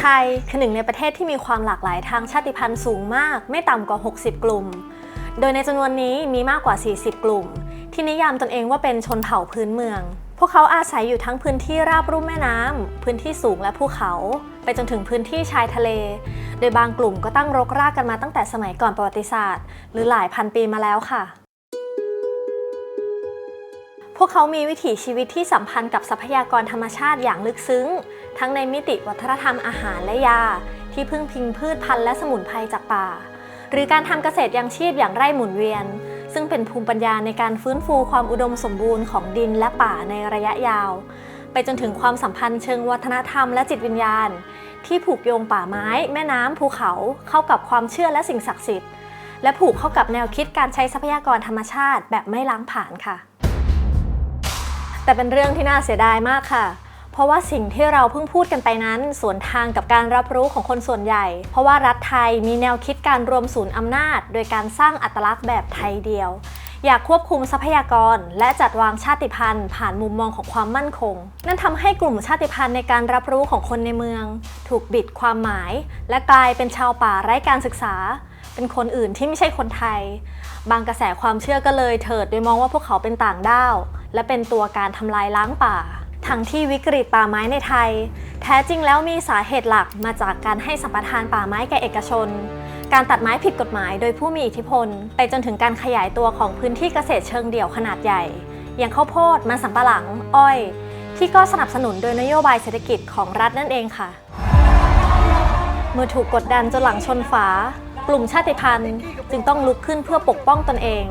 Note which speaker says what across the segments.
Speaker 1: ไทยคือหนึ่งในประเทศที่มีความหลากหลายทางชาติพันธุ์สูงมาก ไม่ต่ำกว่า 60 กลุ่ม โดยในจำนวนนี้มีมากกว่า 40 กลุ่ม ที่นิยามตนเองว่าเป็นชนเผ่าพื้นเมือง พวกเขาอาศัยอยู่ทั้งพื้นที่ราบรุ่มแม่น้ำพื้นที่สูงและภูเขา ไปจนถึงพื้นที่ชายทะเล โดยบางกลุ่มก็ตั้งรกรากกันมาตั้งแต่สมัยก่อนประวัติศาสตร์ หรือหลายพันปีมาแล้วค่ะ พวกเขามีวิถีชีวิตที่สัมพันธ์กับทรัพยากรธรรมชาติอย่างลึกซึ้ง ทั้งในมิติวัฒนธรรมอาหารและยา ที่พึ่งพิงพืชพันธุ์และสมุนไพรจากป่า หรือการทำเกษตรยังชีพอย่างไร่หมุนเวียน ซึ่งเป็นภูมิปัญญาในการฟื้นฟูความอุดมสมบูรณ์ของดินและป่าในระยะยาว ไปจนถึงความสัมพันธ์เชิงวัฒนธรรมและจิตวิญญาณ ที่ผูกโยงป่าไม้ แม่น้ำภูเขาเข้ากับความเชื่อและสิ่งศักดิ์สิทธิ์และผูกเข้ากับแนวคิดการใช้ทรัพยากรธรรมชาติแบบไม่ล้างผ่านค่ะ แต่เป็นเรื่องที่น่าเสียดายมากค่ะ เพราะว่าสิ่งที่เราเพิ่งพูดกันไปนั้นสวนทางกับการรับรู้ของคนส่วนใหญ่ เพราะว่ารัฐไทยมีแนวคิดการรวมศูนย์อำนาจ โดยการสร้างอัตลักษณ์แบบไทยเดียว อยากควบคุมทรัพยากร และจัดวางชาติพันธุ์ ผ่านมุมมองของความมั่นคง นั่นทำให้กลุ่มชาติพันธุ์ในการรับรู้ของคนในเมือง ถูกบิดความหมาย และกลายเป็นชาวป่าไร้การศึกษาเป็นคนอื่นที่ไม่ใช่คนไทย บางกระแสความเชื่อก็เลยเถิดโดยมองว่าพวกเขาเป็นต่างด้าว และเป็นตัวการทำลายล้างป่า ทั้งที่วิกฤตป่าไม้ในไทย แท้จริงแล้วมีสาเหตุหลักมาจากการให้สัมปทานป่าไม้แก่เอกชน การตัดไม้ผิดกฎหมายโดยผู้มีอิทธิพล ไปจนถึงการขยายตัวของพื้นที่เกษตรเชิงเดี่ยวขนาดใหญ่ อย่างข้าวโพดมันสำปะหลัง อ้อย ที่ก็สนับสนุนโดยนโยบายเศรษฐกิจของรัฐนั่นเองค่ะ เมื่อถูกกดดันจนหลังชนฝา กลุ่มชาติพันธุ์ จึงต้องลุกขึ้นเพื่อปกป้องตนเอง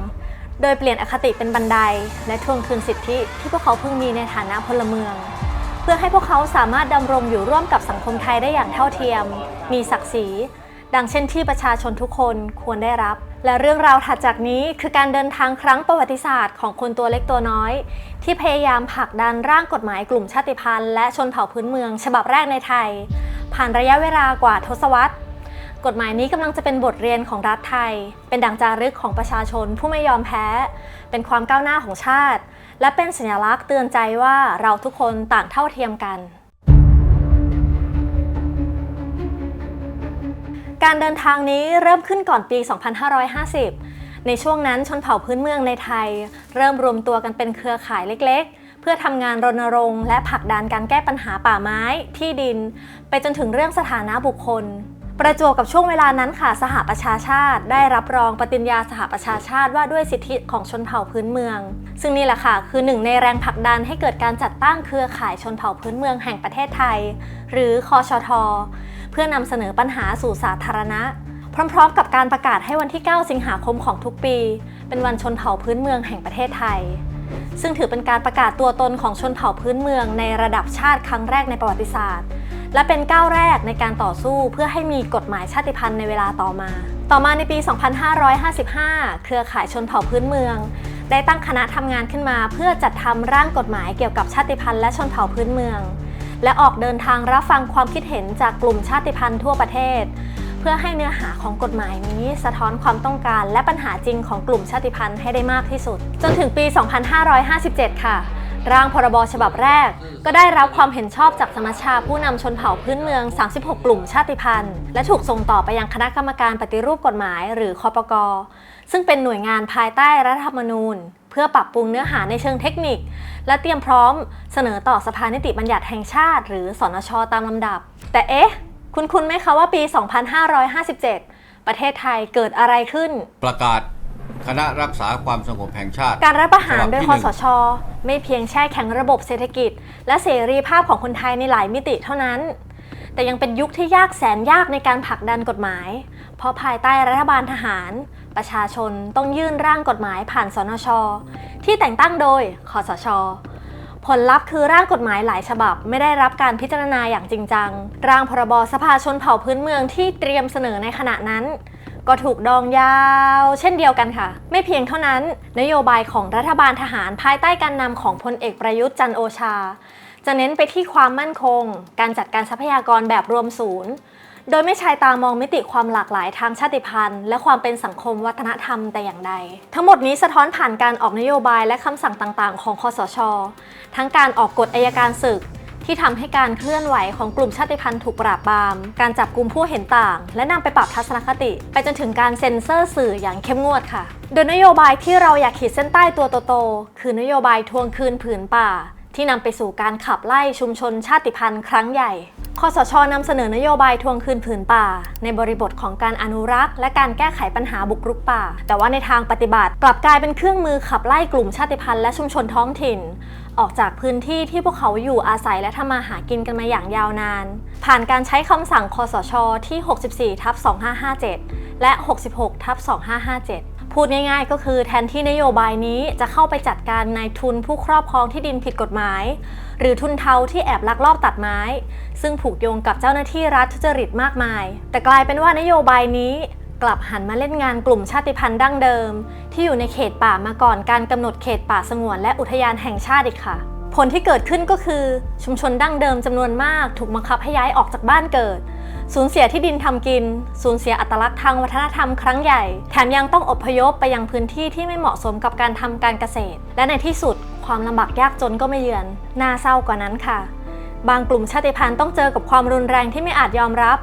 Speaker 1: โดยเปลี่ยนอคติเป็นบันได และทวงคืนสิทธิที่พวกเขาเพิ่งมีในฐานะพลเมือง เพื่อให้พวกเขาสามารถดำรงอยู่ร่วมกับสังคมไทยได้อย่างเท่าเทียม มีศักดิ์ศรี ดังเช่นที่ประชาชนทุกคนควรได้รับ และเรื่องราวถัดจากนี้คือการเดินทางครั้งประวัติศาสตร์ของคนตัวเล็กตัวน้อย ที่พยายามผลักดันร่างกฎหมายกลุ่มชาติพันธุ์และชนเผ่าพื้นเมือง ฉบับแรกในไทย ผ่านระยะเวลากว่าทศวรรษ กฎหมายนี้กำลังจะเป็นบทเรียนของรัฐไทย เป็นดั่งจารึกของประชาชนผู้ไม่ยอมแพ้ เป็นความก้าวหน้าของชาติ และเป็นสัญลักษณ์เตือนใจว่าเราทุกคนต่างเท่าเทียมกัน การเดินทางนี้เริ่มขึ้นก่อนปี 2550 ในช่วงนั้นชนเผ่าพื้นเมืองในไทย เริ่มรวมตัวกันเป็นเครือข่ายเล็กๆเพื่อทำงานรณรงค์และผลักดันการแก้ปัญหาป่าไม้ ที่ดิน ไปจนถึงเรื่องสถานะบุคคล ประจวบกับช่วงเวลานั้นค่ะ สหประชาชาติ ได้รับรองปฏิญญาสหประชาชาติว่าด้วยสิทธิของชนเผ่าพื้นเมือง ซึ่งนี่แหละค่ะ คือหนึ่งในแรงผลักดันให้เกิดการจัดตั้งเครือข่ายชนเผ่าพื้นเมืองแห่งประเทศไทย หรือคอชท เพื่อนำเสนอปัญหาสู่สาธารณะ พร้อมๆ กับการประกาศให้วันที่ 9 สิงหาคมของทุกปี เป็นวันชนเผ่าพื้นเมืองแห่งประเทศไทย ซึ่งถือเป็นการประกาศตัวตนของชนเผ่าพื้นเมืองในระดับชาติครั้งแรกในประวัติศาสตร์ และเป็นก้าวแรกในการต่อสู้เพื่อให้มีกฎหมายชาติพันธุ์ในเวลาต่อมา ต่อมาในปี 2555 เครือข่ายชนเผ่าพื้นเมือง ได้ตั้งคณะทำงานขึ้นมา เพื่อจัดทำร่างกฎหมายเกี่ยวกับชาติพันธุ์และชนเผ่าพื้นเมือง และออกเดินทางรับฟังความคิดเห็นจากกลุ่มชาติพันธุ์ทั่วประเทศ เพื่อให้เนื้อหาของกฎหมายนี้ สะท้อนความต้องการและปัญหาจริงของกลุ่มชาติพันธุ์ให้ได้มากที่สุด จนถึงปี 2557 ค่ะ ร่างพรบฉบับแรก ก็ได้รับความเห็นชอบจากสมัชชาผู้นำชนเผ่าพื้นเมือง 36 กลุ่มชาติพันธุ์ และถูกส่งต่อไปยังคณะกรรมการปฏิรูปกฎหมาย หรือคอปกซึ่งเป็นหน่วยงานภายใต้รัฐธรรมนูญ เพื่อปรับปรุงเนื้อหาในเชิงเทคนิค และเตรียมพร้อมเสนอต่อสภานิติบัญญัติแห่งชาติ หรือสนชตามลำดับ แต่เอ๊ะ คุณคุณไหมคะว่าปี 2557 ประเทศไทยเกิดอะไรขึ้น
Speaker 2: ประกาศคณะรักษาความสงบแห่งชาติ
Speaker 1: การรัฐประหารโดย
Speaker 2: ฉ
Speaker 1: ค
Speaker 2: บั
Speaker 1: อบ
Speaker 2: ที่
Speaker 1: สช ไม่เพียงแช่แข็งระบบเศรษฐกิจ และเสรีภาพของคนไทยในหลายมิติเท่านั้น แต่ยังเป็นยุคที่ยากแสนยากในการผลักดันกฎหมาย เพราะภายใต้รัฐบาลทหาร ประชาชนต้องยื่นร่างกฎหมายผ่านสนช ที่แต่งตั้งโดยคอสชผลลัพธ์คือร่างกฎหมายหลายฉบับ ไม่ได้รับการพิจารณาอย่างจริงจัง ร่างพรบสภาชนเผ่าพื้นเมืองที่เตรียมเสนอในขณะนั้น ก็ถูกดองยาว เช่นเดียวกันค่ะ ไม่เพียงเท่านั้น นโยบายของรัฐบาลทหารภายใต้การนำของพลเอกประยุทธ์จันโอชา จะเน้นไปที่ความมั่นคง การจัดการทรัพยากรแบบรวมศูนย์ โดยไม่ใช้ตามองมิติความหลากหลายทางชาติพันธุ์ และความเป็นสังคมวัฒนธรรมแต่อย่างใด ทั้งหมดนี้สะท้อนผ่านการออกนโยบายและคำสั่งต่างๆ ของคอสช ทั้งการออกกฎอายการศึก ที่ทำให้การเคลื่อนไหวของกลุ่มชาติพันธุ์ถูกปราบปราม การจับกลุ่มผู้เห็นต่าง และนำไปปรับทัศนคติ ไปจนถึงการเซ็นเซอร์สื่ออย่างเข้มงวดค่ะ โดยนโยบายที่เราอยากขีดเส้นใต้ตัวโตๆคือนโยบายทวงคืนผืนป่า ที่นำไปสู่การขับไล่ชุมชนชาติพันธุ์ครั้งใหญ่คอสชนำเสนอนโยบายทวงคืนผืนป่า ในบริบทของการอนุรักษ์ และการแก้ไขปัญหาบุกรุกป่า แต่ว่าในทางปฏิบัติ กลับกลายเป็นเครื่องมือขับไล่กลุ่มชาติพันธุ์และชุมชนท้องถิ่นออกจากพื้นที่ที่พวกเขาอยู่อาศัยและทำมาหากินกันมาอย่างยาวนาน ผ่านการใช้คำสั่งคสช ที่ 64ทับ2557 และ 66ทับ2557พูดง่ายๆ ก็คือแทนที่นโยบายนี้จะเข้าไปจัดการนายทุนผู้ครอบครองที่ดินผิดกฎหมาย หรือทุนเทาที่แอบลักลอบตัดไม้ ซึ่งผูกโยงกับเจ้าหน้าที่รัฐทุจริตมากมาย แต่กลายเป็นว่านโยบายนี้ กลับหันมาเล่นงานกลุ่มชาติพันธุ์ดั้งเดิม ที่อยู่ในเขตป่ามาก่อนการกำหนดเขตป่าสงวนและอุทยานแห่งชาติอีกค่ะ ผลที่เกิดขึ้นก็คือชุมชนดั้งเดิมจำนวนมากถูกบังคับให้ย้ายออกจากบ้านเกิด สูญเสียที่ดินทำกิน สูญเสียอัตลักษณ์ทางวัฒนธรรมครั้งใหญ่ แถมยังต้องอพยพไปยังพื้นที่ที่ไม่เหมาะสมกับการทำการเกษตร และในที่สุด ความลำบากยากจนก็ไม่เยือน น่าเศร้ากว่านั้นค่ะ บางกลุ่มชาติพันธุ์ต้องเจอกับความรุนแรงที่ไม่อาจยอมรับ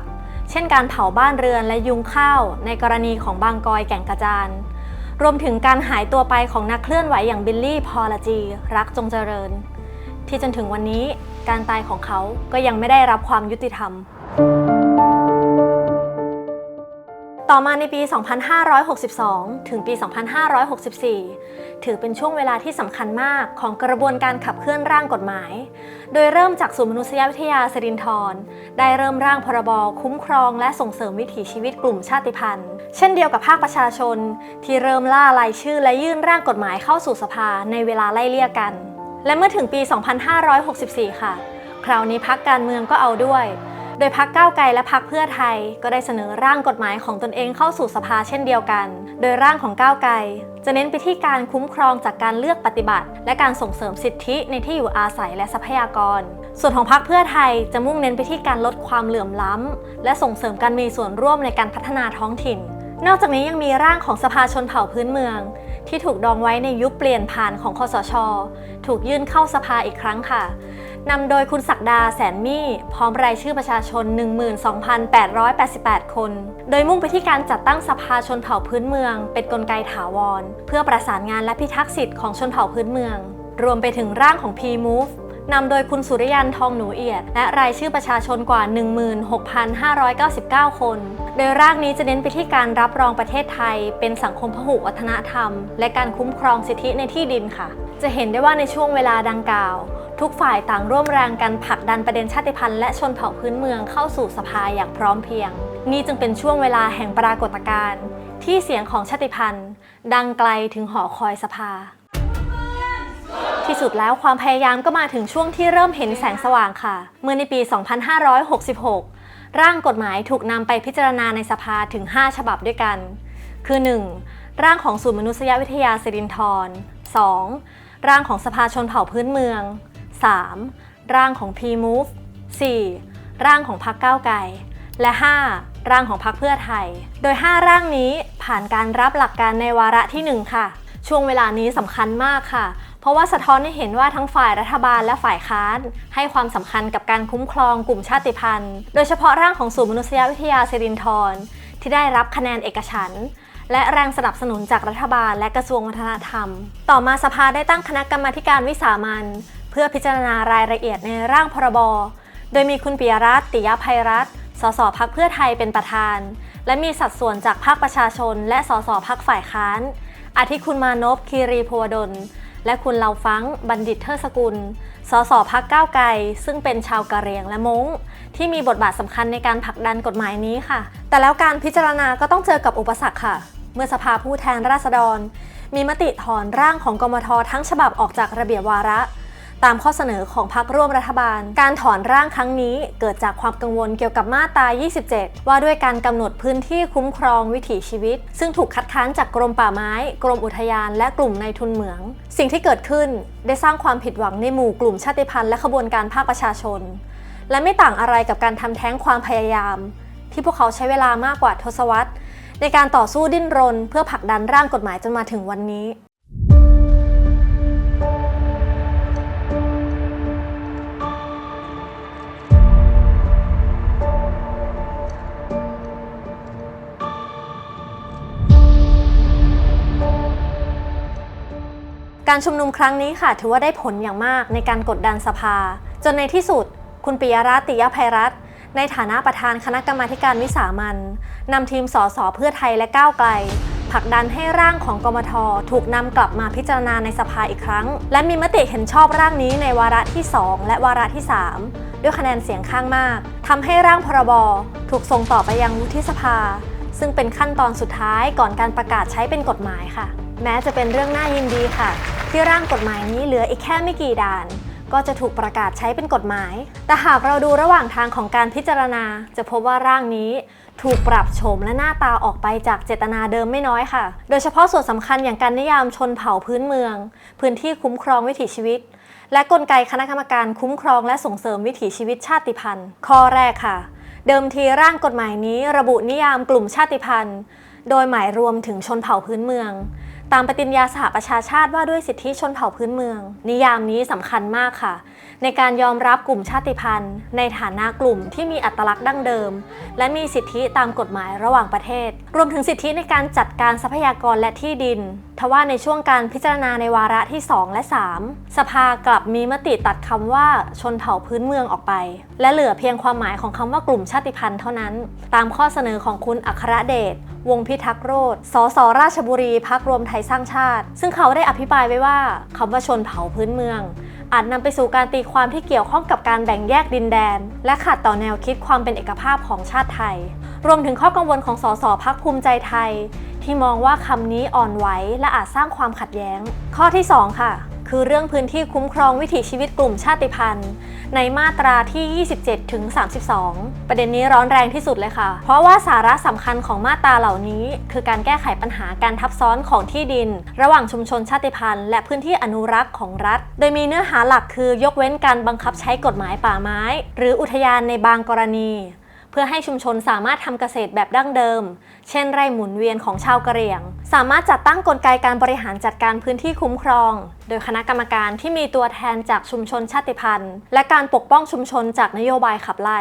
Speaker 1: เช่นการเผาบ้านเรือนและยุงข้าวในกรณีของบางกอยแก่งกระจานรวมถึงการหายตัวไปของนักเคลื่อนไหวอย่างบิลลี่ พอลจี รักจงเจริญ ที่จนถึงวันนี้การตายของเขาก็ยังไม่ได้รับความยุติธรรม ต่อมาในปี 2562 ถึงปี 2564 ถือเป็นช่วงเวลาที่สำคัญมากของกระบวนการขับเคลื่อนร่างกฎหมาย โดยเริ่มจากศูนย์มนุษยวิทยาสิรินธรได้เริ่มร่างพรบคุ้มครองและส่งเสริมวิถีชีวิตกลุ่มชาติพันธุ์ เช่นเดียวกับภาคประชาชน ที่เริ่มล่ารายชื่อและยื่นร่างกฎหมายเข้าสู่สภาในเวลาไล่เลี่ยกัน และเมื่อถึงปี 2564 ค่ะ คราวนี้พักการเมืองก็เอาด้วย โดยพักก้าวไกลและพักเพื่อไทย ก็ได้เสนอร่างกฎหมายของตนเองเข้าสู่สภาเช่นเดียวกัน โดยร่างของก้าวไกลจะเน้นไปที่การคุ้มครองจากการเลือกปฏิบัติ และการส่งเสริมสิทธิในที่อยู่อาศัยและทรัพยากร ส่วนของพักเพื่อไทยจะมุ่งเน้นไปที่การลดความเหลื่อมล้ำ และส่งเสริมการมีส่วนร่วมในการพัฒนาท้องถิ่น นอกจากนี้ยังมีร่างของสภาชนเผ่าพื้นเมือง ที่ถูกดองไว้ในยุคเปลี่ยนผ่านของคอสช ถูกยื่นเข้าสภาอีกครั้งค่ะ นำโดยคุณศักดาแสนมี่ พร้อมรายชื่อประชาชน 12,888 คน โดยมุ่งไปที่การจัดตั้งสภาชนเผ่าพื้นเมือง เป็นกลไกถาวร เพื่อประสานงานและพิทักษ์สิทธิ์ของชนเผ่าพื้นเมือง รวมไปถึงร่างของ P-Move นำโดยคุณสุริยันทองหนูเอียด และรายชื่อประชาชนกว่า 16,599 คน โดยร่างนี้จะเน้นไปที่การรับรองประเทศไทย เป็นสังคมพหุวัฒนธรรม และการคุ้มครองสิทธิในที่ดินค่ะ จะเห็นได้ว่าในช่วงเวลาดังกล่าว ทุกฝ่ายต่างร่วมแรงกันผลักดันประเด็นชาติพันธุ์และชนเผ่าพื้นเมืองเข้าสู่สภาอย่างพร้อมเพรียง นี่จึงเป็นช่วงเวลาแห่งปรากฏการณ์ที่เสียงของชาติพันธุ์ ดังไกลถึงหอคอยสภา ที่สุดแล้วความพยายามก็มาถึงช่วงที่เริ่มเห็นแสงสว่างค่ะ เมื่อในปี 2566 ร่างกฎหมายถูกนำไปพิจารณาในสภาถึง 5 ฉบับด้วยกัน คือ 1. ร่างของศูนย์มนุษยวิทยาสิรินธร 2. ร่างของสภาชนเผ่าพื้นเมือง 3. ร่างของ P-Move 4. ร่างของพรรคก้าวไกล และ 5. ร่างของพรรคเพื่อไทย โดย 5 ร่างนี้ผ่านการรับหลักการในวาระที่ 1 ค่ะ ช่วงเวลานี้สำคัญมากค่ะ เพราะว่าสะท้อนให้เห็นว่าทั้งฝ่ายรัฐบาลและฝ่ายค้าน ให้ความสำคัญกับการคุ้มครองกลุ่มชาติพันธุ์ โดยเฉพาะร่างของศูนย์มนุษยวิทยาสิรินธรที่ได้รับคะแนนเอกฉันท์ และแรงสนับสนุนจากรัฐบาลและกระทรวงวัฒนธรรม ต่อมาสภาได้ตั้งคณะกรรมาการวิสามันเพื่อพิจารณารายละเอียดในร่างพรบ โดยมีคุณปิยรัตน์ติยภัยรัตน์สสพักเพื่อไทยเป็นประธาน และมีสัดส่วนจากภาคประชาชน และสสพักฝ่ายค้านอาทิคุณมานพคีรีพวดล และคุณเลาฟังบัณฑิตเทอสกุล สสพักก้าวไกล ซึ่งเป็นชาวกะเหรี่ยงและม้ง ที่มีบทบาทสำคัญในการผลักดันกฎหมายนี้ค่ะ แต่แล้วการพิจารณาก็ต้องเจอกับอุปสรรคค่ะ เมื่อสภาผู้แทนราษฎร มีมติถอนร่างของกมททั้งฉบับออกจากระเบียบวาระ ตามข้อเสนอของพรรคร่วมรัฐบาล การถอนร่างครั้งนี้เกิดจากความกังวลเกี่ยวกับมาตรา 27 ว่าด้วยการกำหนดพื้นที่คุ้มครองวิถีชีวิต ซึ่งถูกคัดค้านจากกรมป่าไม้ กรมอุทยาน และกลุ่มในทุนเหมือง สิ่งที่เกิดขึ้นได้สร้างความผิดหวังในหมู่กลุ่มชาติพันธุ์และขบวนการภาคประชาชน และไม่ต่างอะไรกับการทำแท้งความพยายามที่พวกเขาใช้เวลามากกว่าทศวรรษ ในการต่อสู้ดิ้นรน เพื่อผลักดันร่างกฎหมายจนมาถึงวันนี้การชุมนุมครั้งนี้ค่ะถือว่าได้ผลอย่างมากในการกดดันสภา จนในที่สุด คุณปิยรัติยภัยรัต ในฐานะประธานคณะกรรมาการวิสามันนำทีมสสเพื่อไทยและก้าวไกลผลักดันให้ร่างของกมทถูกนำกลับมาพิจารณาในสภาอีกครั้ง และมีมติเห็นชอบร่างนี้ในวาระที่ 2 และวาระที่ 3 ด้วยคะแนนเสียงข้างมากทำให้ร่างพรบถูกส่งต่อไปยังวุฒิสภา ซึ่งเป็นขั้นตอนสุดท้ายก่อนการประกาศใช้เป็นกฎหมายค่ะ แม้จะเป็นเรื่องน่ายินดีค่ะ ที่ร่างกฎหมายนี้เหลืออีกแค่ไม่กี่ด่าน ก็จะถูกประกาศใช้เป็นกฎหมาย แต่หากเราดูระหว่างทางของการพิจารณา จะพบว่าร่างนี้ถูกปรับโฉมและหน้าตาออกไปจากเจตนาเดิมไม่น้อยค่ะ โดยเฉพาะส่วนสำคัญอย่างการนิยามชนเผ่าพื้นเมือง พื้นที่คุ้มครองวิถีชีวิต และกลไกคณะกรรมการคุ้มครองและส่งเสริมวิถีชีวิตชาติพันธุ์ ข้อแรกค่ะ เดิมทีร่างกฎหมายนี้ ระบุนิยามกลุ่มชาติพันธุ์ โดยหมายรวมถึงชนเผ่าพื้นเมือง ตามปฏิญญาสหประชาชาติว่าด้วยสิทธิชนเผ่าพื้นเมือง นิยามนี้สำคัญมากค่ะ ในการยอมรับกลุ่มชาติพันธุ์ ในฐานะกลุ่มที่มีอัตลักษณ์ดั้งเดิม และมีสิทธิตามกฎหมายระหว่างประเทศ รวมถึงสิทธิในการจัดการทรัพยากรและที่ดิน ทว่าในช่วงการพิจารณาในวาระที่ 2 และ 3 สภากลับมีมติตัดคำว่าชนเผ่าพื้นเมืองออกไป และเหลือเพียงความหมายของคำว่ากลุ่มชาติพันธุ์เท่านั้น ตามข้อเสนอของคุณอัครเดช วงพิทักษ์โรธสสราชบุรีพักรวมไทยสร้างชาติ ซึ่งเขาได้อภิปรายไว้ว่าคำว่าชนเผ่าพื้นเมือง อาจนำไปสู่การตีความที่เกี่ยวข้องกับการแบ่งแยกดินแดน และขัดต่อแนวคิดความเป็นเอกภาพของชาติไทย รวมถึงข้อกังวลของสสพักภูมิใจไทย ที่มองว่าคำนี้อ่อนไหวและอาจสร้างความขัดแย้ง ข้อที่ 2 ค่ะ คือเรื่องพื้นที่คุ้มครองวิถีชีวิตกลุ่มชาติพันธุ์ ในมาตราที่ 27ถึง32 ประเด็นนี้ร้อนแรงที่สุดเลยค่ะ เพราะว่าสาระสำคัญของมาตราเหล่านี้ คือการแก้ไขปัญหาการทับซ้อนของที่ดิน ระหว่างชุมชนชาติพันธุ์ และพื้นที่อนุรักษ์ของรัฐ โดยมีเนื้อหาหลักคือยกเว้นการบังคับใช้กฎหมายป่าไม้ หรืออุทยานในบางกรณี เพื่อให้ชุมชนสามารถทำเกษตรแบบดั้งเดิม เช่นไร่หมุนเวียนของชาวกะเหรี่ยง สามารถจัดตั้งกลไกการบริหารจัดการพื้นที่คุ้มครอง โดยคณะกรรมการที่มีตัวแทนจากชุมชนชาติพันธุ์ และการปกป้องชุมชนจากนโยบายขับไล่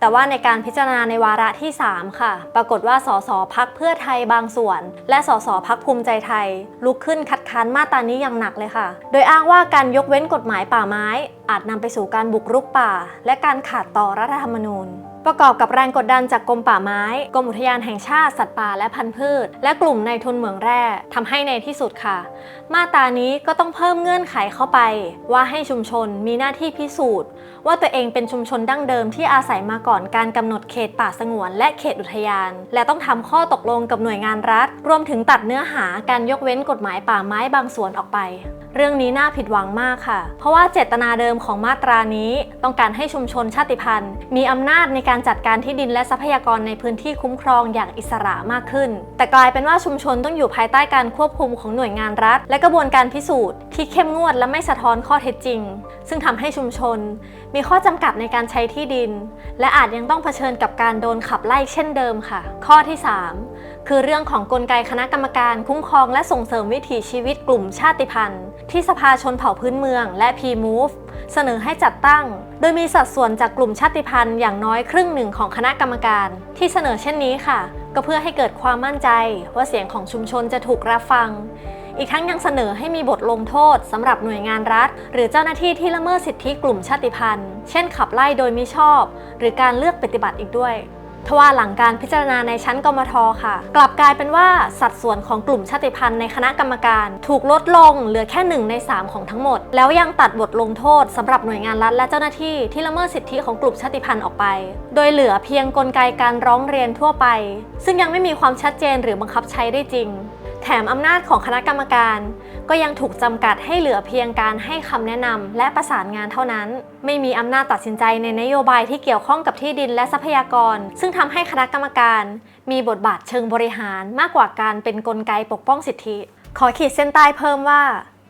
Speaker 1: แต่ว่าในการพิจารณาในวาระที่ 3 ค่ะ ปรากฏว่าสสพักเพื่อไทยบางส่วน และสสพักภูมิใจไทย ลุกขึ้นคัดค้านมาตรานี้อย่างหนักเลยค่ะ โดยอ้างว่าการยกเว้นกฎหมายป่าไม้ อาจนำไปสู่การบุกรุกป่า และการขาดต่อรัฐธรรมนูญ ประกอบกับแรงกดดันจากกรมป่าไม้ กรมอุทยานแห่งชาติสัตว์ป่าและพันธุ์พืช และกลุ่มนายทุนเหมืองแร่ทำให้ในที่สุดค่ะ มาตรานี้ก็ต้องเพิ่มเงื่อนไขเข้าไป ว่าให้ชุมชนมีหน้าที่พิสูจน์ ว่าตัวเองเป็นชุมชนดั้งเดิมที่อาศัยมาก่อนการกำหนดเขตป่าสงวน และเขตอุทยาน และต้องทำข้อตกลงกับหน่วยงานรัฐ รวมถึงตัดเนื้อหาการยกเว้นกฎหมายป่าไม้บางส่วนออกไป เรื่องนี้น่าผิดหวังมากค่ะ เพราะว่าเจตนาเดิมของมาตรานี้ ต้องการให้ชุมชนชาติพันธุ์ มีอำนาจในการจัดการที่ดินและทรัพยากรในพื้นที่คุ้มครองอย่างอิสระมากขึ้น แต่กลายเป็นว่าชุมชนต้องอยู่ภายใต้การควบคุมของหน่วยงานรัฐ และกระบวนการพิสูจน์ที่เข้มงวดและไม่สะท้อนข้อเท็จจริง ซึ่งทำให้ชุมชน มีข้อจำกัดในการใช้ที่ดิน และอาจยังต้องเผชิญกับการโดนขับไล่เช่นเดิมค่ะ ข้อที่ 3 คือเรื่องของกลไกคณะกรรมการคุ้มครองและส่งเสริมวิถีชีวิตกลุ่มชาติพันธุ์ ที่สภาชนเผ่าพื้นเมืองและ P-Move เสนอให้จัดตั้ง โดยมีสัดส่วนจากกลุ่มชาติพันธุ์อย่างน้อยครึ่งหนึ่งของคณะกรรมการ ที่เสนอเช่นนี้ค่ะ ก็เพื่อให้เกิดความมั่นใจ ว่าเสียงของชุมชนจะถูกรับฟัง อีกทั้งยังเสนอให้มีบทลงโทษสำหรับหน่วยงานรัฐ หรือเจ้าหน้าที่ที่ละเมิดสิทธิกลุ่มชาติพันธุ์ เช่นขับไล่โดยมิชอบ หรือการเลือกปฏิบัติอีกด้วย ทว่าหลังการพิจารณาในชั้นกมทค่ะ กลับกลายเป็นว่าสัดส่วนของกลุ่มชาติพันธุ์ในคณะกรรมการ ถูกลดลงเหลือแค่หนึ่งใน 3 ของทั้งหมด แล้วยังตัดบทลงโทษสำหรับหน่วยงานรัฐและเจ้าหน้าที่ที่ละเมิดสิทธิของกลุ่มชาติพันธุ์ออกไป โดยเหลือเพียงกลไกการร้องเรียนทั่วไป ซึ่งยังไม่มีความชัดเจนหรือบังคับใช้ได้จริง แถมอำนาจของคณะกรรมการ ก็ยังถูกจำกัดให้เหลือเพียงการให้คำแนะนำและประสานงานเท่านั้น ไม่มีอำนาจตัดสินใจในนโยบายที่เกี่ยวข้องกับที่ดินและทรัพยากร ซึ่งทำให้คณะกรรมการ มีบทบาทเชิงบริหารมากกว่าการเป็นนกลไกปกป้องสิทธิ ขอขีดเส้นใต้เพิ่มว่า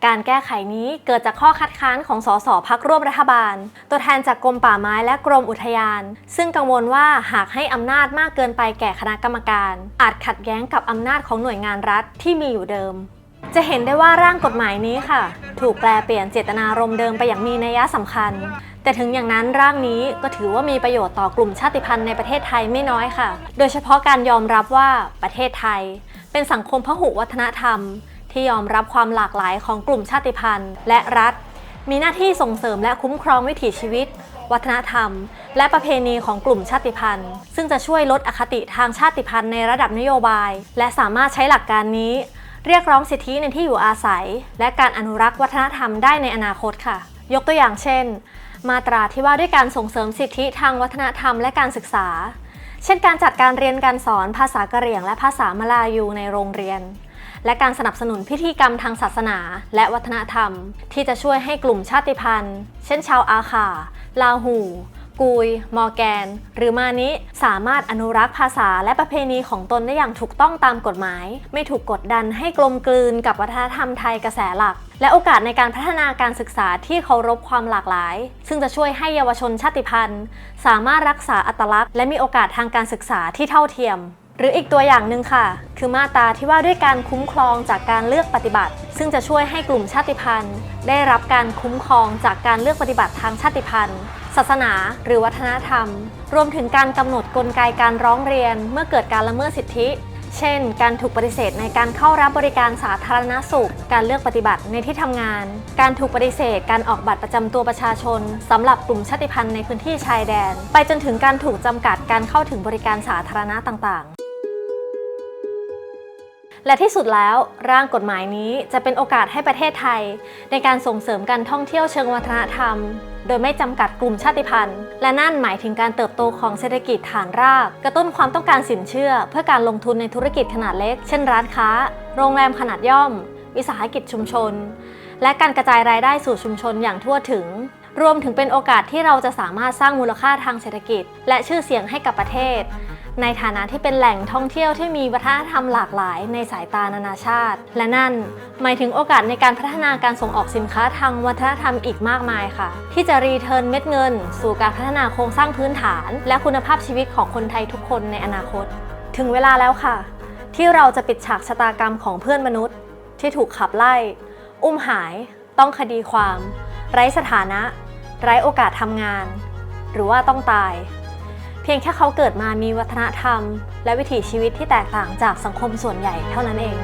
Speaker 1: การแก้ไขนี้เกิดจากข้อคัดค้านของสสพักร่วมรัฐบาล ตัวแทนจากกรมป่าไม้และกรมอุทยาน ซึ่งกังวลว่าหากให้อำนาจมากเกินไปแก่คณะกรรมการ อาจขัดแย้งกับอำนาจของหน่วยงานรัฐที่มีอยู่เดิม จะเห็นได้ว่าร่างกฎหมายนี้ค่ะ ถูกแปลเปลี่ยนเจตนารมณ์เดิมไปอย่างมีนัยสำคัญ แต่ถึงอย่างนั้นร่างนี้ก็ถือว่ามีประโยชน์ต่อกลุ่มชาติพันธุ์ในประเทศไทยไม่น้อยค่ะ โดยเฉพาะการยอมรับว่าประเทศไทย เป็นสังคมพหุวัฒนธรรม ที่ยอมรับความหลากหลายของกลุ่มชาติพันธุ์ และรัฐ มีหน้าที่ส่งเสริมและคุ้มครองวิถีชีวิต วัฒนธรรม และประเพณีของกลุ่มชาติพันธุ์ ซึ่งจะช่วยลดอคติทางชาติพันธุ์ในระดับนโยบาย และสามารถใช้หลักการนี้ เรียกร้องสิทธิในที่อยู่อาศัย และการอนุรักษ์วัฒนธรรมได้ในอนาคตค่ะ ยกตัวอย่างเช่น มาตราที่ว่าด้วยการส่งเสริมสิทธิทางวัฒนธรรมและการศึกษาเช่นการจัดการเรียนการสอนภาษากะเหรี่ยงและภาษามลายูในโรงเรียน และการสนับสนุนพิธีกรรมทางศาสนา และวัฒนธรรม ที่จะช่วยให้กลุ่มชาติพันธุ์ เช่นชาวอาขาลาหู กุย มอร์แกน หรือมานิสามารถอนุรักษ์ภาษาและประเพณีของตนได้อย่างถูกต้องตามกฎหมาย ไม่ถูกกดดันให้กลมกลืนกับวัฒนธรรมไทยกระแสหลัก และโอกาสในการพัฒนาการศึกษาที่เคารพความหลากหลาย ซึ่งจะช่วยให้เยาวชนชาติพันธุ์ สามารถรักษาอัตลักษณ์ และมีโอกาสทางการศึกษาที่เท่าเทียม หรืออีกตัวอย่างหนึ่งค่ะ คือมาตราที่ว่าด้วยการคุ้มครองจากการเลือกปฏิบัติ ซึ่งจะช่วยให้กลุ่มชาติพันธุ์ ได้รับการคุ้มครองจากการเลือกปฏิบัติทางชาติพันธุ์ ศาสนา หรือวัฒนธรรม รวมถึงการกำหนดกลไกการร้องเรียน เมื่อเกิดการละเมิดสิทธิ เช่น การถูกปฏิเสธในการเข้ารับบริการสาธารณสุข การเลือกปฏิบัติในที่ทำงาน การถูกปฏิเสธ การออกบัตรประจำตัวประชาชนสำหรับกลุ่มชาติพันธุ์ในพื้นที่ชายแดน ไปจนถึงการถูกจำกัดการเข้าถึงบริการสาธารณะต่างๆ และที่สุดแล้วร่างกฎหมายนี้จะเป็นโอกาสให้ประเทศไทย ในการส่งเสริมการท่องเที่ยวเชิงวัฒนธรรม โดยไม่จำกัดกลุ่มชาติพันธุ์ และนั่นหมายถึงการเติบโตของเศรษฐกิจฐานราก กระตุ้นความต้องการสินเชื่อ เพื่อการลงทุนในธุรกิจขนาดเล็ก เช่นร้านค้า โรงแรมขนาดย่อม วิสาหกิจชุมชน และการกระจายรายได้สู่ชุมชนอย่างทั่วถึงรวมถึงเป็นโอกาสที่เราจะสามารถสร้างมูลค่าทางเศรษฐกิจ และชื่อเสียงให้กับประเทศ ในฐานะที่เป็นแหล่งท่องเที่ยวที่มีวัฒนธรรมหลากหลายในสายตานานาชาติ และนั่นหมายถึงโอกาสในการพัฒนาการส่งออกสินค้าทางวัฒนธรรมอีกมากมายค่ะ ที่จะรีเทิร์นเม็ดเงิน สู่การพัฒนาโครงสร้างพื้นฐาน และคุณภาพชีวิตของคนไทยทุกคนในอนาคต ถึงเวลาแล้วค่ะ ที่เราจะปิดฉากชะตากรรมของเพื่อนมนุษย์ ที่ถูกขับไล่ อุ้มหาย ต้องคดีความ ไร้สถานะ ไร้โอกาสทำงาน หรือว่าต้องตาย พียงแค่เขาเกิดมามีวัฒนธรรม และวิถีชีวิตที่แตกต่างจากสังคมส่วนใหญ่เท่านั้นเอง